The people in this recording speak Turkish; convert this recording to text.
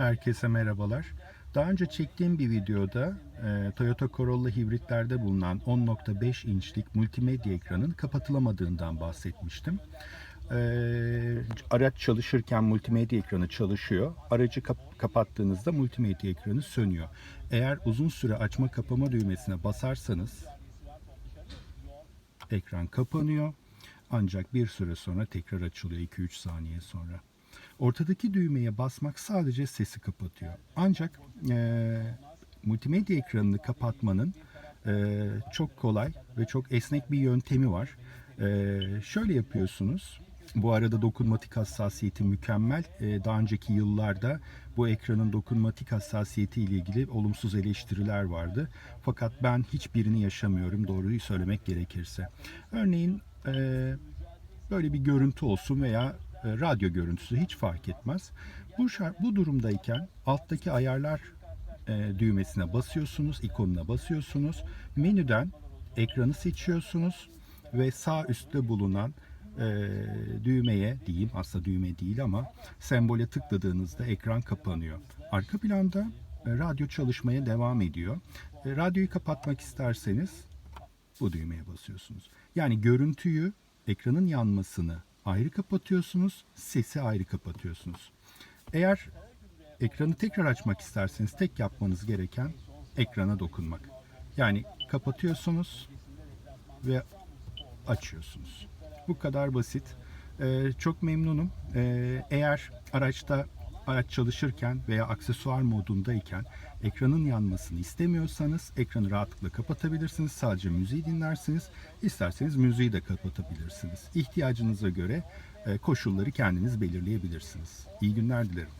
Herkese merhabalar. Daha önce çektiğim bir videoda e, Toyota Corolla hibritlerde bulunan 10.5 inçlik multimedya ekranın kapatılamadığından bahsetmiştim. E, araç çalışırken multimedya ekranı çalışıyor. Aracı kap- kapattığınızda multimedya ekranı sönüyor. Eğer uzun süre açma kapama düğmesine basarsanız ekran kapanıyor. Ancak bir süre sonra tekrar açılıyor 2-3 saniye sonra. Ortadaki düğmeye basmak sadece sesi kapatıyor. Ancak e, multimedya ekranını kapatmanın e, çok kolay ve çok esnek bir yöntemi var. E, şöyle yapıyorsunuz. Bu arada dokunmatik hassasiyeti mükemmel. Daha önceki yıllarda bu ekranın dokunmatik hassasiyeti ile ilgili olumsuz eleştiriler vardı. Fakat ben hiçbirini yaşamıyorum doğruyu söylemek gerekirse. Örneğin böyle bir görüntü olsun veya radyo görüntüsü hiç fark etmez. Bu bu durumdayken alttaki ayarlar e, düğmesine basıyorsunuz, ikonuna basıyorsunuz. Menüden ekranı seçiyorsunuz ve sağ üstte bulunan e, düğmeye diyeyim aslında düğme değil ama sembole tıkladığınızda ekran kapanıyor. Arka planda e, radyo çalışmaya devam ediyor. E, radyoyu kapatmak isterseniz bu düğmeye basıyorsunuz. Yani görüntüyü, ekranın yanmasını ayrı kapatıyorsunuz, sesi ayrı kapatıyorsunuz. Eğer ekranı tekrar açmak isterseniz tek yapmanız gereken ekrana dokunmak. Yani kapatıyorsunuz ve açıyorsunuz. Bu kadar basit. Ee, çok memnunum. Ee, eğer araçta araç çalışırken veya aksesuar modundayken ekranın yanmasını istemiyorsanız ekranı rahatlıkla kapatabilirsiniz. Sadece müziği dinlersiniz. İsterseniz müziği de kapatabilirsiniz. İhtiyacınıza göre e, koşulları kendiniz belirleyebilirsiniz. İyi günler dilerim.